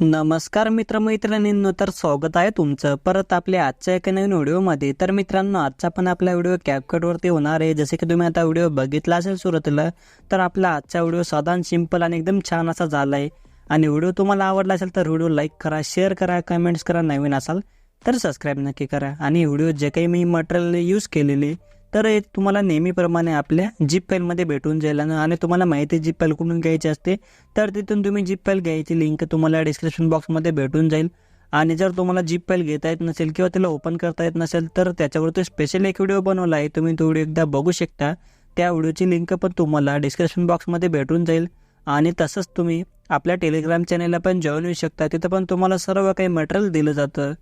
नमस्कार मित्रमैत्रिणींनो तर स्वागत आहे तुमचं. परत आपल्या आजच्या एका नवीन व्हिडिओमध्ये. तर मित्रांनो आजचा पण आपला व्हिडिओ कॅपकटवरती होणार आहे. जसे की तुम्ही आता व्हिडिओ बघितला असेल सुरुवातीला तर आपला आजचा व्हिडिओ साधारण सिंपल आणि एकदम छान असा झाला आहे आणि व्हिडिओ तुम्हाला आवडला असेल तर व्हिडिओ लाईक करा शेअर करा कमेंट्स करा नवीन असाल तर सबस्क्राईब नक्की करा. आणि व्हिडिओ जे काही मी मटेरियल यूज केलेले तर हे तुम्हाला नेहमीप्रमाणे आपल्या जीप फाईलमध्ये भेटून जाईल. आणि आणि तुम्हाला माहिती जीप फाईल कुठून घ्यायची असते? तर तिथून तुम्ही जीप फाईल घ्यायची लिंक तुम्हाला डिस्क्रिप्शन बॉक्समध्ये भेटून जाईल. आणि जर तुम्हाला जीप फाईल घेता येत नसेल किंवा त्याला ओपन करता येत नसेल तर त्याच्यावरती स्पेशल एक व्हिडिओ बनवला आहे. तुम्ही तो व्हिडिओ एकदा बघू शकता. त्या व्हिडिओची लिंक पण तुम्हाला डिस्क्रिप्शन बॉक्समध्ये भेटून जाईल. आणि तसंच तुम्ही आपल्या टेलिग्राम चॅनेलला पण जॉईन होऊ शकता. तिथं पण तुम्हाला सर्व काही मटेरियल दिलं जातं.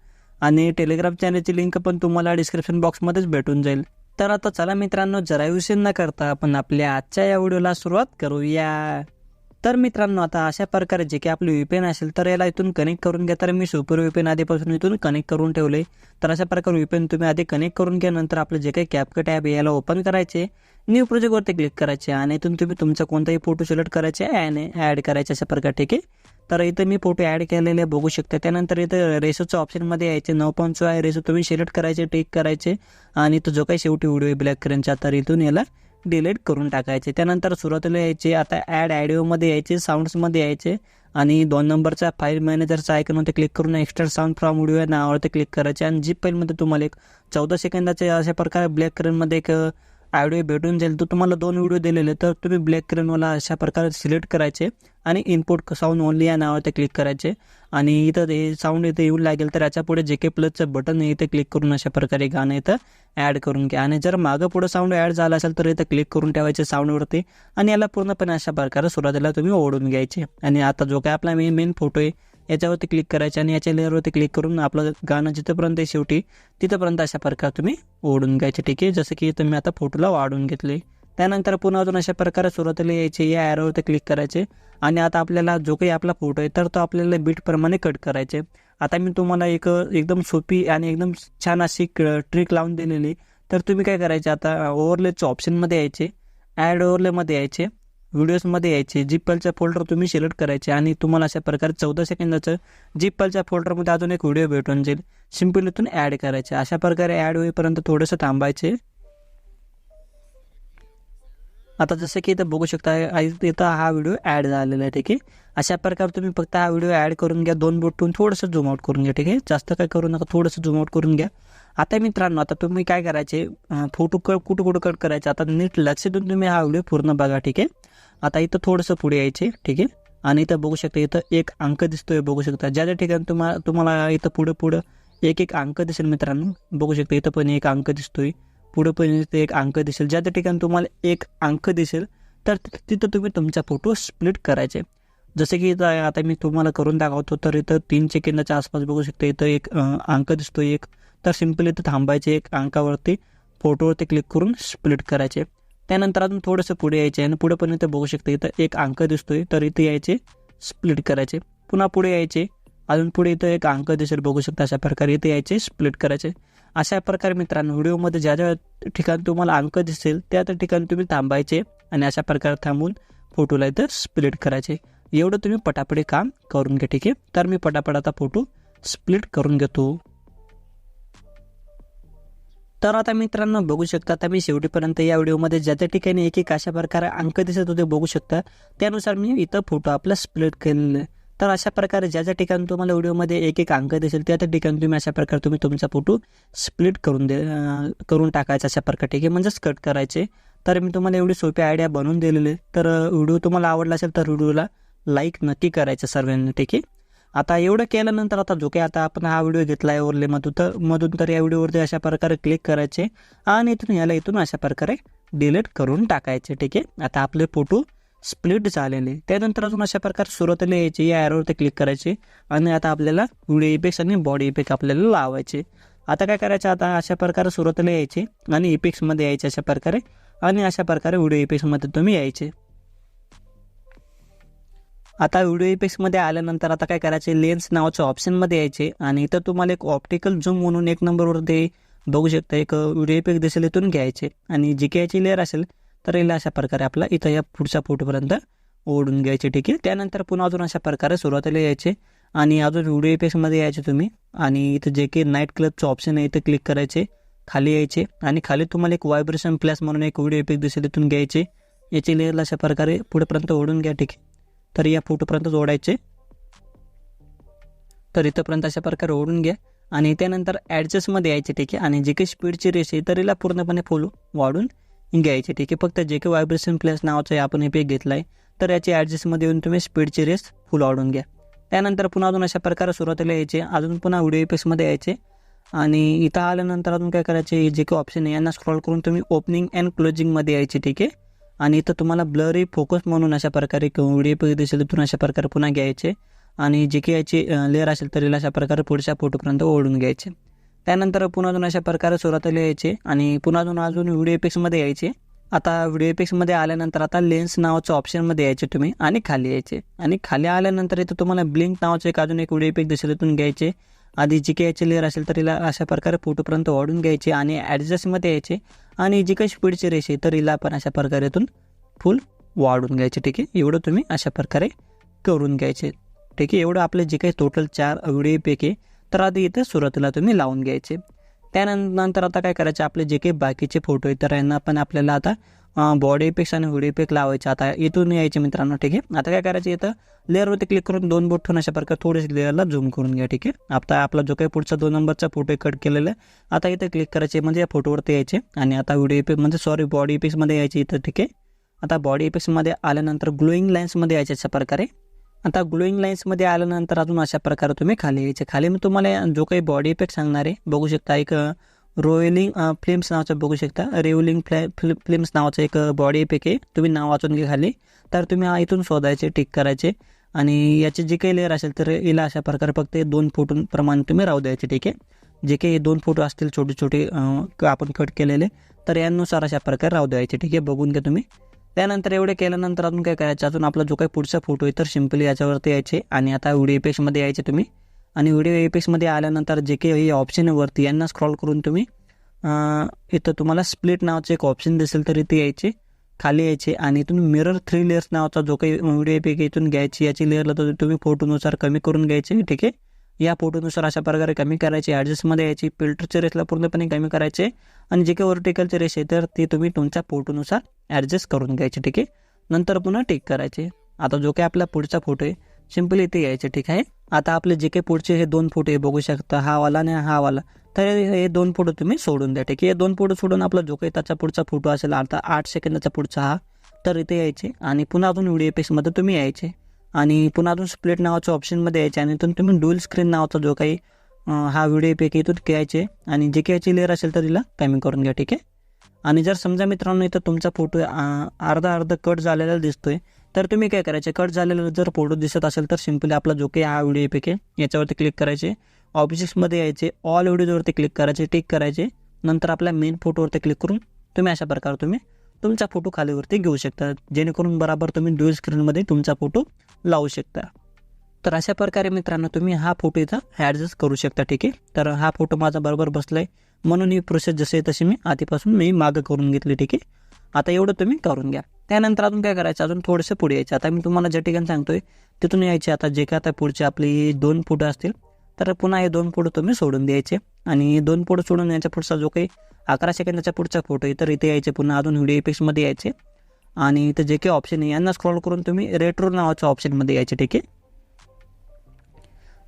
आणि टेलिग्राम चॅनलची लिंक पण तुम्हाला डिस्क्रिप्शन बॉक्समध्येच भेटून जाईल. तर आता चला मित्रांनो जरा उशीर न करता आपण आपल्या आजच्या या व्हिडिओला सुरुवात करूया. तर मित्रांनो आता अशा प्रकारे जे काही आपलं व्हीपीएन असेल तर याला इथून कनेक्ट करून घ्या. तर मी सुपर व्हीपीएन आधीपासून इथून कनेक्ट करून ठेवले. तर अशा प्रकारे व्हीपीएन तुम्ही आधी कनेक्ट करून घ्या. नंतर आपलं जे काही कॅपकट ॲप याला ओपन करायचे. न्यू प्रोजेक्टवरती क्लिक करायचे. आणि इथून तुम्ही तुमचा कोणताही फोटो सिलेक्ट करायचे आणि ॲड करायचे अशा प्रकारे ठीक आहे? तर इथं मी फोटो ॲड केलेले बघू शकता. त्यानंतर इथं रेसोचं ऑप्शनमध्ये यायचे. नऊ पॉईंट आहे. रेसो तुम्ही सिलेक्ट करायचे टिक करायचे. आणि तो जो काही शेवटी व्हिडिओ ब्लॅक करेनचा तर इथून याला डिलीट करून टाकायचे. त्यानंतर सुरुवातीला यायचे. आता ॲड ॲडिओमध्ये यायचे साऊंड्समध्ये यायचे. आणि दोन नंबरचा फाईल मॅनेजरचा आयकनवरती क्लिक करून एक्स्ट्रा साऊंड फ्रॉम व्हिडिओ या नावावरती क्लिक करायचे. आणि जी फाईलमध्ये तुम्हाला एक चौदा सेकंदाचे अशा प्रकारे ब्लॅक करेनमध्ये एक ऑडिओ भेटून जाईल तर तुम्हाला दोन व्हिडिओ दिलेले. तर तुम्ही ब्लॅक क्रेनवाला अशा प्रकारे सिलेक्ट करायचे आणि इनपुट साऊंड ओनली या नावावरती क्लिक करायचे. आणि इथं हे साऊंड इथं येऊ लागेल तर याच्यापुढे जे के प्लसचं बटन इथे क्लिक करून अशा प्रकारे गाणं इथं ॲड करून घ्या. आणि जर मागं पुढं साऊंड ॲड झाला असेल तर इथं क्लिक करून ठेवायचे साऊंडवरती आणि याला पूर्णपणे अशा प्रकारे सुरुवातीला तुम्ही ओढून घ्यायचे. आणि आता जो काय आपला मेन मेन फोटो आहे याच्यावरती क्लिक करायचे आणि याच्या लेअरवरती क्लिक करून आपलं गाणं जिथंपर्यंत आहे शेवटी तिथंपर्यंत अशा प्रकारे तुम्ही ओढून घ्यायचे ठीक आहे? जसं की तुम्ही आता फोटोला वाढून घेतले. त्यानंतर पुन्हा अजून अशा प्रकारे सुरुवातीला यायचे या ॲरोवरती क्लिक करायचे. आणि आता आपल्याला जो काही आपला फोटो आहे तर तो आपल्याला बीटप्रमाणे कट करायचे. आता मी तुम्हाला एक एकदम सोपी आणि एकदम छान अशी ट्रिक लावून दिलेली. तर तुम्ही काय करायचे आता ओव्हरलेचं ऑप्शनमध्ये यायचे. ॲड ओव्हरलेमध्ये यायचे. व्हिडिओजमध्ये यायचे जीपलच्या फोल्डर तुम्ही सिलेक्ट करायचे आणि तुम्हाला अशा प्रकारे चौदा सेकंदाचं जीपलच्या फोल्डरमध्ये अजून एक व्हिडिओ भेटून जाईल. सिंपल इथून ॲड करायचे. अशा प्रकारे ॲड होईपर्यंत थोडंसं थांबायचे. आता जसं की इथं बघू शकता इथं हा व्हिडिओ ॲड झालेला आहे ठीक आहे? अशा प्रकारे तुम्ही फक्त हा व्हिडिओ ॲड करून घ्या. दोन बोटून थोडंसं झूम आउट करून घ्या ठीक आहे? जास्त काय करू नका थोडंसं झूम आउट करून घ्या. आता मित्रांनो आता तुम्ही काय करायचे? फोटो कट कुठं कुठं कट करायचे? आता नीट लक्ष देऊन तुम्ही हा व्हिडिओ पूर्ण बघा ठीक आहे? आता इथं थोडंसं पुढे यायचे ठीक आहे? आणि इथं बघू शकता इथं एक अंक दिसतोय बघू शकता. ज्या ज्या ठिकाणी तुम्हाला तुम्हाला इथं पुढं पुढं एक एक अंक दिसेल मित्रांनो बघू शकता इथं पण एक अंक दिसतोय. पुढं पण इथं एक अंक दिसेल. ज्या त्या ठिकाणी तुम्हाला एक अंक दिसेल तर तिथं तुम्ही तुमचा फोटो स्प्लिट करायचे. जसे की इथं आता मी तुम्हाला करून दाखवतो तर इथं तीन सेकंदाच्या आसपास बघू शकता इथं एक अंक दिसतो एक. तर सिंपल इथं थांबायचे एक अंकावरती फोटोवरती क्लिक करून स्प्लिट करायचे. त्यानंतर अजून थोडंसं पुढे यायचे आणि पुढे पण इथं बघू शकता इथं एक अंक दिसतोय तर इथे यायचे स्प्लिट करायचे. पुन्हा पुढे यायचे अजून पुढे इथं एक अंक दिसेल बघू शकता अशा प्रकारे इथे यायचे स्प्लिट करायचे. अशा प्रकारे मित्रांनो व्हिडिओमध्ये ज्या ज्या ठिकाणी तुम्हाला अंक दिसेल त्या त्या ठिकाणी तुम्ही थांबायचे आणि अशा प्रकारे थांबून फोटोला इथं स्प्लिट करायचे. एवढं तुम्ही पटापटे काम करून घ्या ठीक आहे? तर मी पटापट आता फोटो स्प्लिट करून घेतो. तर आता मित्रांनो बघू शकता आता मी शेवटीपर्यंत या व्हिडिओमध्ये ज्या त्या ठिकाणी एक एक अशा प्रकारे अंक दिसत होते बघू शकता. त्यानुसार मी इथं फोटो आपला स्प्लिट केलेला आहे. तर अशा प्रकारे ज्या ज्या ठिकाणी तुम्हाला व्हिडिओमध्ये एक एक अंक दिसेल त्या त्या ठिकाणी तुम्ही अशा प्रकारे तुम्ही तुमचा फोटो स्प्लिट करून दे करून टाकायचा अशा प्रकारे ठीक आहे? म्हणजेच कट करायचे. तर मी तुम्हाला एवढी सोपी आयडिया बनवून दिलेली तर व्हिडिओ तुम्हाला आवडला असेल तर व्हिडिओला लाईक नक्की करायचं सर्वांनी ठीक आहे? आता एवढं केल्यानंतर आता जो काही आता आपण हा व्हिडिओ घेतला आहे ओरले मधून तर मधून तर या व्हिडिओवरती अशा प्रकारे क्लिक करायचे आणि इथून याला इथून अशा प्रकारे डिलीट करून टाकायचे ठीक आहे? आता आपले फोटो स्प्लिट झालेले. त्यानंतर अजून अशा प्रकारे सुरुवातीला यायचे या ॲरोवरती क्लिक करायचे आणि आता आपल्याला व्हिडिओ इफेक्ट्स आणि बॉडी इफेक्ट आपल्याला लावायचे. आता काय करायचं? आता अशा प्रकारे सुरुवातीला यायचे आणि इफेक्ट्समध्ये यायचे अशा प्रकारे आणि अशा प्रकारे व्हिडिओ इफेक्ट्समध्ये तुम्ही यायचे. आता व्हिडिओ इफेक्ट्समध्ये आल्यानंतर आता काय करायचे? लेन्स नावाचं ऑप्शनमध्ये यायचे. आणि इथं तुम्हाला एक ऑप्टिकल झूम म्हणून एक नंबरवरती बघू शकता एक व्हिडिओ इफेक्ट दिसेल इथून घ्यायचे. आणि जी काही याची लेअर असेल तर याला अशा प्रकारे आपला इथं या पुढच्या फोटोपर्यंत ओढून घ्यायचे ठीक आहे? त्यानंतर पुन्हा अजून अशा प्रकारे सुरुवातीला यायचे. आणि अजून व्हिडिओ इफेक्ट्समध्ये यायचे तुम्ही. आणि इथं जे काही नाईट क्लबचं ऑप्शन आहे इथं क्लिक करायचे. खाली यायचे. आणि खाली तुम्हाला एक व्हायब्रेशन प्लस म्हणून एक व्हिडिओ इफेक्ट दिसेल इथून घ्यायचे. याची लेअरला अशा प्रकारे पुढेपर्यंत ओढून घ्या ठीक आहे? तर या फोटोपर्यंत ओढायचे तर इथंपर्यंत अशा प्रकारे ओढून घ्या. आणि त्यानंतर ॲडजस्टमध्ये यायचे ठीक आहे. आणि जे काही स्पीडची रेस आहे तर हिला पूर्णपणे फुल वाढून घ्यायचे ठीक आहे. फक्त जे काही व्हायब्रेशन प्लस नावाचं आहे आपण पेक घेतला आहे तर याची ॲडजस्टमध्ये येऊन तुम्ही स्पीडची रेस फुल वाढून घ्या. त्यानंतर पुन्हा अजून अशा प्रकारे सुरुवातीला यायचे. अजून पुन्हा व्हिडिओ इफेक्ट्समध्ये यायचे. आणि इथं आल्यानंतर अजून काय करायचे जे काही ऑप्शन आहे यांना स्क्रॉल करून तुम्ही ओपनिंग अँड क्लोजिंगमध्ये यायचे ठीक आहे. आणि इथं तुम्हाला ब्लरी फोकस म्हणून अशा प्रकारे व्हिडिओ इफेक्ट दिसेल तिथून अशा प्रकारे पुन्हा घ्यायचे. आणि जे काही याची लेअर असेल तर अशा प्रकारे पुढच्या फोटोपर्यंत ओढून घ्यायचे. त्यानंतर पुन्हा अजून अशा प्रकारे सुरुवातीला यायचे आणि पुन्हा अजून अजून व्हिडिओ इफेक्ट्समध्ये यायचे. आता व्हिडिओ इफेक्ट्समध्ये आल्यानंतर आता लेन्स नावाचं ऑप्शनमध्ये यायचे तुम्ही आणि खाली यायचे. आणि खाली आल्यानंतर इथं तुम्हाला ब्लिंक नावाचं एक अजून एक व्हिडिओ इफेक्ट दिसेल तिथून घ्यायचे. आधी जी काही याची लेअर असेल तर तिला अशा प्रकारे फोटोपर्यंत ओढून घ्यायचे आणि ॲडजस्टमध्ये यायचे. आणि जी काही स्पीडची रेष आहे तर हिला आपण अशा प्रकारे इथून फुल वाढून घ्यायचे ठीक आहे? एवढं तुम्ही अशा प्रकारे करून घ्यायचे ठीक आहे? एवढं आपले जे काही टोटल चार अवडीपैकी तर आधी इथे सुरुवातीला तुम्ही लावून घ्यायचे. त्यानंतर आता काय करायचे आपले जे काही बाकीचे फोटो आहेत तर यांना पण आपल्याला आता बॉडी इफेक्ट्स आणि हुडी इफेक्ट लावायचे. आता इथून यायचे मित्रांनो ठीक आहे? आता काय करायचं इथं? लेअरवरती क्लिक करून दोन बोट ठेवून अशा प्रकारे थोडेसे लेअरला झूम करून घ्या ठीक आहे? आता आपला जो काही पुढचा दोन नंबरचा फोटो कट केलेला आहे आता इथं क्लिक करायचे म्हणजे या फोटोवरती यायचे. आणि आता व्हिडिओ इफेक्ट म्हणजे सॉरी बॉडी इफेक्ट्समध्ये यायचे इथं ठीक आहे? आता बॉडी इफेक्ट्समध्ये आल्यानंतर ग्लोईंग लाईन्समध्ये यायचे अशा प्रकारे. आता ग्लोईंग लाईन्समध्ये आल्यानंतर अजून अशा प्रकारे तुम्ही खाली यायचे. खाली मी तुम्हाला जो काही बॉडी इफेक्ट सांगणार आहे बघू शकता एक रोयलिंग फिल्म्स नावाचं बघू शकता. रेवलिंग फ्लॅ फिल्म्स नावाचं एक बॉडी इफेक्ट आहे. तुम्ही नाव वाचून घे खाली. तर तुम्ही इथून शोधायचे टिक करायचे. आणि याचे जे काही लेअर असेल तर हिला अशा प्रकारे फक्त दोन फोटोप्रमाणे तुम्ही राहू द्यायचे ठीक आहे? जे काही दोन फोटो असतील छोटे छोटे आपण कट केलेले तर यानुसार अशा प्रकारे राहू द्यायचे ठीक आहे? बघून घ्या तुम्ही. त्यानंतर एवढे केल्यानंतर अजून काय करायचं? अजून आपला जो काही पुढचा फोटो आहे तर सिम्पली याच्यावरती यायचे. आणि आता व्हिडिओ पेजमध्ये यायचे तुम्ही. आणि व्हिडिओ इफेक्ट्समध्ये आल्यानंतर जे काही ऑप्शन वरती यांना स्क्रॉल करून तुम्ही इथं तुम्हाला स्प्लिट नावाचं एक ऑप्शन दिसेल तर इथे यायचे खाली यायचे आणि इथून मिरर थ्री लेअर्स नावाचा जो काही व्हिडिओ इफेक्ट इथून घ्यायची याची लेअरला तर तुम्ही फोटोनुसार कमी करून घ्यायचे ठीक आहे? या फोटोनुसार अशा प्रकारे कमी करायचे ॲडजस्टमध्ये यायची फिल्टरचे रेसला पूर्णपणे कमी करायचे आणि जे काही वर्टिकलचे रेस आहे तर ते तुम्ही तुमच्या फोटोनुसार ॲडजस्ट करून घ्यायचे ठीक आहे? नंतर पुन्हा टिक करायचे. आता जो काही आपला पुढचा फोटो आहे सिम्पली इथे यायचे ठीक आहे? आता आपले जे काही पुढचे हे दोन फोटो हे बघू शकता हा वाला आणि हा वाला. तर हे दोन फोटो तुम्ही सोडून द्या ठीक आहे? हे दोन फोटो सोडून आपला जो काही त्याचा पुढचा फोटो असेल आता आठ सेकंदाचा पुढचा हा तर इथे यायचे. आणि पुन्हा अजून व्हिडिओ पेसमध्ये तुम्ही यायचे. आणि पुन्हा अजून स्प्लिट नावाच्या ऑप्शनमध्ये यायचे. आणि इथून तुम्ही डुल स्क्रीन नावाचा जो काही हा व्हिडिओ पेक इथून घ्यायचे. आणि जे काही याची लेअर असेल तर तिला कमी करून घ्या ठीक आहे? आणि जर समजा मित्रांनो इथं तुमचा फोटो अर्धा अर्धा कट झालेला दिसतोय तर तुम्ही काय करायचे? कट झालेला जर फोटो दिसत असेल तर सिम्पली आपला जो काही हा व्हिडिओ पैकी याच्यावरती क्लिक करायचे. ऑब्जेक्ट्समध्ये यायचे. ऑल व्हिडिओजवरती क्लिक करायचे. टिक करायचे. नंतर आपल्या मेन फोटोवरती क्लिक करून तुम्ही अशा प्रकारे तुम्ही तुमचा फोटो खालीवरती घेऊ शकता. जेणेकरून बराबर तुम्ही ड्युअल स्क्रीनमध्ये तुमचा फोटो लावू शकता. तर अशा प्रकारे मित्रांनो तुम्ही हा फोटो इथं ॲडजस्ट करू शकता ठीक आहे? तर हा फोटो माझा बरोबर बसला आहे म्हणून ही प्रोसेस जसे तशी मी आधीपासून मी मागं करून घेतली ठीक आहे? आता एवढं तुम्ही करून घ्या. त्यानंतर अजून काय करायचं? अजून थोडंसं पुढे यायचं. आता मी तुम्हाला ज्या ठिकाणी सांगतोय तिथून यायचे आता जे काय आता पुढचे आपली दोन फोटो असतील तर पुन्हा हे दोन फोटो तुम्ही सोडून द्यायचे. आणि दोन फोटो सोडून याच्या पुढचा जो काही अकरा सेकंदाचा पुढचा फोटो आहे तर इथे यायचे पुन्हा अजून व्हिडिओ इफेक्ट्समध्ये यायचे. आणि इथे जे काही ऑप्शन आहे यांना स्क्रॉल करून तुम्ही रेट्रो नावाच्या ऑप्शनमध्ये यायचे ठीक आहे?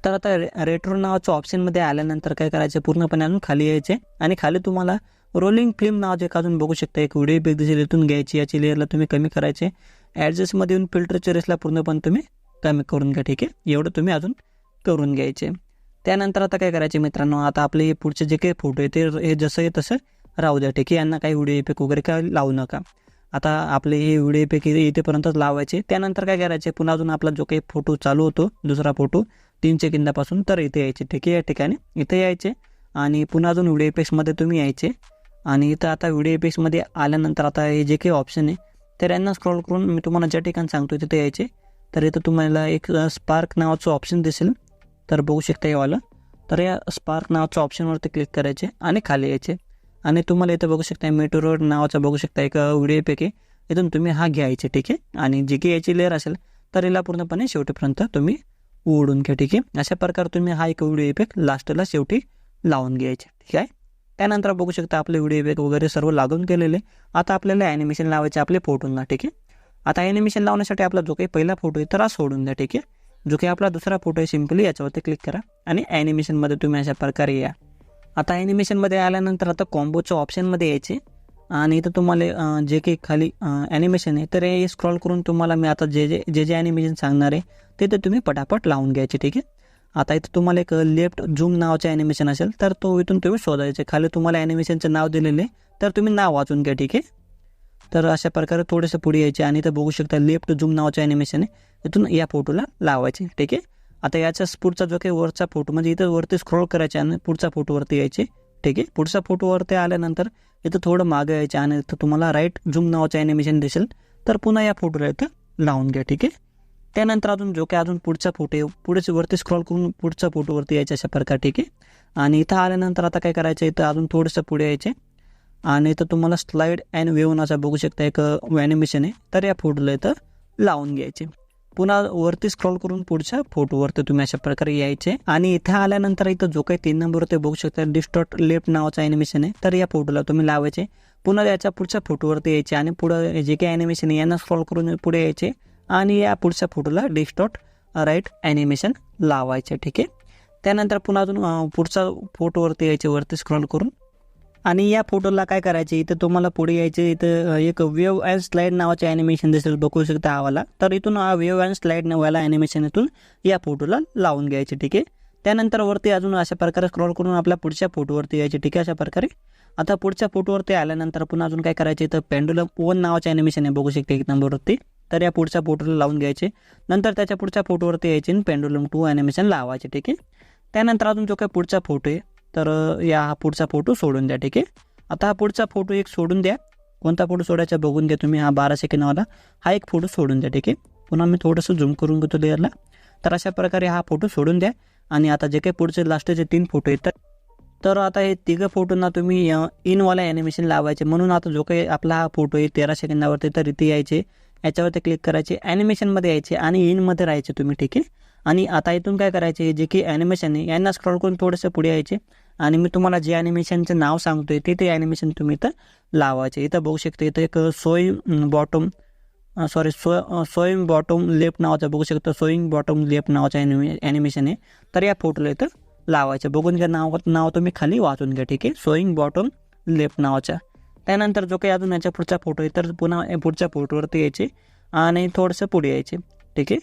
तर आता रेट्रो नावाच्या ऑप्शनमध्ये आल्यानंतर काय करायचे? पूर्णपणे अजून खाली यायचे. आणि खाली तुम्हाला रोलिंग फिल्म नावाचे एक अजून बघू शकता. एक व्हिडिओ बेग दिसेल इथून घ्यायची याची लेअरला तुम्ही कमी करायचे. ॲडजस्टमध्ये येऊन फिल्टरच्या रेसला पूर्णपणे तुम्ही कमी करून घ्या ठीक आहे? एवढं तुम्ही अजून करून घ्यायचे. त्यानंतर आता काय करायचे मित्रांनो? आता आपले हे पुढचे जे काही फोटो आहे ते हे जसं आहे तसं राहू द्या ठीक आहे? यांना काही व्हिडिओ इफेक्ट वगैरे काय लावू नका. आता आपले हे व्हिडिओ इफेक्ट इथेपर्यंतच लावायचे. त्यानंतर काय करायचे? पुन्हा अजून आपला जो काही फोटो चालू होतो दुसरा फोटो तीन सेकंदापासून तर इथे यायचे ठीक आहे? या ठिकाणी इथे यायचे. आणि पुन्हा अजून व्हिडिओ इफेक्ट्समध्ये तुम्ही यायचे. आणि इथं आता व्हिडिओ इफेक्ट्समध्ये आल्यानंतर आता हे जे काही ऑप्शन आहे तर यांना स्क्रॉल करून मी तुम्हाला ज्या ठिकाणी सांगतो तिथे यायचे. तर इथं तुम्हाला एक स्पार्क नावाचं ऑप्शन दिसेल. तर बघू शकता यावालं. तर या स्पार्क नावाच्या ऑप्शनवरती क्लिक करायचे आणि खाली यायचे. आणि तुम्हाला इथं बघू शकता मेट्रो नावाचा बघू शकता एक व्हिडिओपैकी इथून तुम्ही हा घ्यायचे ठीक आहे? आणि जी काही याची लेअर असेल तर याला पूर्णपणे शेवटीपर्यंत तुम्ही ओढून घ्या ठीक आहे? अशा प्रकारे तुम्ही हा एक व्हिडिओ इफेक्ट लास्टला शेवटी लावून घ्यायचे ठीक आहे? त्यानंतर बघू शकता आपले व्हिडिओ इफेक्ट वगैरे सर्व लागून केलेले आता आपल्याला ॲनिमेशन लावायचे आपले फोटोंना ठीक आहे? आता ॲनिमेशन लावण्यासाठी आपला जो काही पहिला फोटो आहे तर हा सोडून द्या ठीक आहे? जो काही आपला दुसरा फोटो आहे सिम्पली याच्यावरती क्लिक करा आणि ॲनिमेशनमध्ये तुम्ही अशा प्रकारे या. आता ॲनिमेशनमध्ये आल्यानंतर आता कॉम्बोच्या ऑप्शनमध्ये यायचे. आणि इथं तुम्हाला जे काही खाली ॲनिमेशन आहे तर हे स्क्रॉल करून तुम्हाला मी आता जे जे जे जे ॲनिमेशन सांगणार आहे ते तर तुम्ही पटापट लावून घ्यायचे ठीक आहे? आता इथं तुम्हाला एक लेफ्ट झूम नावाचं ॲनिमेशन असेल तर तो इथून तुम्ही शोधायचे. खाली तुम्हाला ॲनिमेशनचं नाव दिलेले तर तुम्ही नाव वाचून घ्या ठीक आहे? तर अशा प्रकारे थोडंसं पुढे यायचे आणि इथं बघू शकता लेफ्ट झूम नावाचं ॲनिमेशन आहे. इथून या फोटोला लावायचे ठीक आहे? आता याच्या पुढचा जो काही वरचा फोटो म्हणजे इथं वरती स्क्रोल करायचे आणि पुढचा फोटोवरती यायचे ठीक आहे? पुढचा फोटोवरती आल्यानंतर इथं थोडं मागं यायचे आणि इथं तुम्हाला राईट झूम नावाचं ॲनिमेशन दिसेल. तर पुन्हा या फोटोला इथं लावून घ्या ठीक आहे? त्यानंतर अजून जो काही अजून पुढचा फोटो आहे वरती स्क्रॉल करून पुढच्या फोटोवरती यायचं अशा प्रकारे ठीक आहे? आणि इथं आल्यानंतर आता काय करायचं इथं अजून थोडंसं पुढे यायचे. आणि इथं तुम्हाला स्लाईड अँड वेव असा बघू शकता एक ॲनिमेशन आहे. तर या फोटोला इथं लावून घ्यायचे. पुन्हा वरती स्क्रॉल करून पुढच्या फोटोवरती तुम्ही अशा प्रकारे यायचे. आणि इथे आल्यानंतर इथं जो काही तीन नंबरवरती बघू शकता डिस्टॉट लेफ्ट नावाचं ॲनिमेशन आहे. तर या फोटोला तुम्ही लावायचे. पुन्हा याच्या पुढच्या फोटोवरती यायचे. आणि पुढं जे काही ॲनिमेशन आहे यांना स्क्रॉल करून पुढे यायचे. आणि या पुढच्या फोटोला डिस्टॉट राईट ॲनिमेशन लावायचे ठीक आहे? त्यानंतर पुन्हा अजून पुढचा फोटोवरती यायचे वरती स्क्रॉल करून. आणि या फोटोला काय करायचे इथं तुम्हाला पुढे यायचे इथं एक वेव अँड स्लाईड नावाचे ॲनिमेशन दिसेल बघू शकता आवाला तर इथून हा वेव अँड स्लाईड नावाला ॲनिमेशन इथून या फोटोला लावून घ्यायचे ठीक आहे? त्यानंतर वरती अजून अशा प्रकारे स्क्रॉल करून आपल्या पुढच्या फोटोवरती यायचे ठीक आहे? अशा प्रकारे. आता पुढच्या फोटोवरती आल्यानंतर पुन्हा अजून काय करायचे इथं पेंडुलम वन नावाचे ॲनिमेशन आहे बघू शकते एक नंबरवरती तर या पुढच्या फोटोला लावून घ्यायचे. नंतर त्याच्या पुढच्या फोटोवरती यायचे आणि पेंडुलम टू ॲनिमेशन लावायचे ठीक आहे? त्यानंतर अजून जो काही पुढचा फोटो आहे तर या हा पुढचा फोटो सोडून द्या ठीक आहे? आता हा पुढचा फोटो एक सोडून द्या. कोणता फोटो सोडायचा बघून घ्या तुम्ही हा बारा सेकंडवाला हा एक फोटो सोडून द्या ठीक आहे? पुन्हा मी थोडंसं झूम करून घेतो लेअरला तर अशा प्रकारे हा फोटो सोडून द्या. आणि आता जे काही पुढचे लास्टचे तीन फोटो आहेत तर- तर आता हे तिघं फोटोंना तुम्ही इनवाला ॲनिमेशन लावायचे. म्हणून आता जो काही आपला हा फोटो आहे तेरा सेकंदावरती तर इथे यायचे. याच्यावरती क्लिक करायचे. ॲनिमेशनमध्ये यायचे आणि इनमध्ये राहायचे तुम्ही ठीक आहे? आणि आता इथून काय करायचे जे की ॲनिमेशन आहे यांना स्क्रॉल करून थोडंसं पुढे यायचे. आणि मी तुम्हाला जे ॲनिमेशनचं नाव सांगतोय ते ते ॲनिमेशन तुम्ही इथं लावायचे. इथं बघू शकता इथं एक सोय bottom sorry so sewing bottom left नावाचं बघू शकतो. सोईंग बॉटम लेफ्ट नावाचं ॲनिमे ॲनिमेशन आहे. तर या फोटोला इथं लावायचं. बघून घ्या नाव नाव तुम्ही खाली वाचून घ्या ठीक आहे? सोईंग बॉटम लेफ्ट नावाच्या. त्यानंतर जो काही अजून याच्या पुढचा फोटो आहे तर पुन्हा पुढच्या फोटोवरती यायचे आणि थोडंसं पुढे यायचे. ठीक आहे?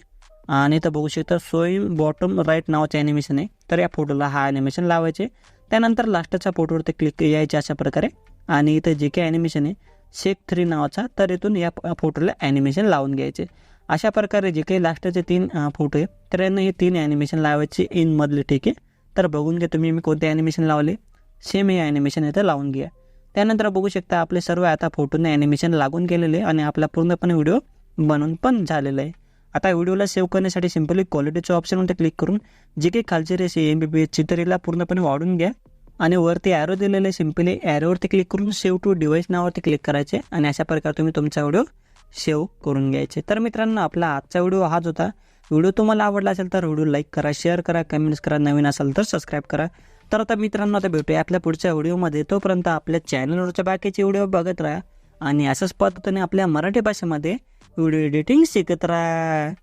आणि इथं बघू शकता सोईंग बॉटम राईट नावाचं ॲनिमेशन आहे. तर या फोटोला हा ॲनिमेशन लावायचे. त्यानंतर लास्टच्या फोटोवरती क्लिक यायचे अशा प्रकारे. आणि इथं जे काही ॲनिमेशन आहे शेक थ्री नावाचा तर इथून या फोटोला ॲनिमेशन लावून घ्यायचे. अशा प्रकारे जे काही लास्टचे तीन फोटो आहे तर यांना हे तीन ॲनिमेशन लावायचे इनमधले ठीक आहे? तर बघून घ्या तुम्ही मी कोणते ॲनिमेशन लावले? सेम हे ॲनिमेशन इथं लावून घ्या. त्यानंतर बघू शकता आपले सर्व आता फोटोने ॲनिमेशन लागून गेलेले आहे आणि आपला पूर्णपणे व्हिडिओ बनून पण झालेला आहे. आता व्हिडिओला सेव्ह करण्यासाठी सिम्पली ऑप्शन होते क्लिक करून जे काही खालचे रेस एम बी बी चित्रेला पूर्णपणे वाढून घ्या. आणि वरती ॲरो दिलेले सिम्पली ॲरोवरती क्लिक करून सेव्ह टू डिव्हाइस नावावरती क्लिक करायचे आणि अशा प्रकारे तुम्ही तुमचा व्हिडिओ सेव्ह करून घ्यायचे. तर मित्रांनो आपला आजचा व्हिडिओ हाच होता. व्हिडिओ तुम्हाला आवडला असेल तर व्हिडिओ लाईक करा शेअर करा कमेंट्स करा. नवीन असाल तर सबस्क्राईब करा. तर आता मित्रांनो आता भेटूया आपल्या पुढच्या व्हिडिओमध्ये. तोपर्यंत आपल्या चॅनलवरच्या बाकीचे व्हिडिओ बघत राहा. आणि अशाच पद्धतीने आपल्या मराठी भाषेमध्ये व्हिडिओ एडिटिंग शिकत राहा.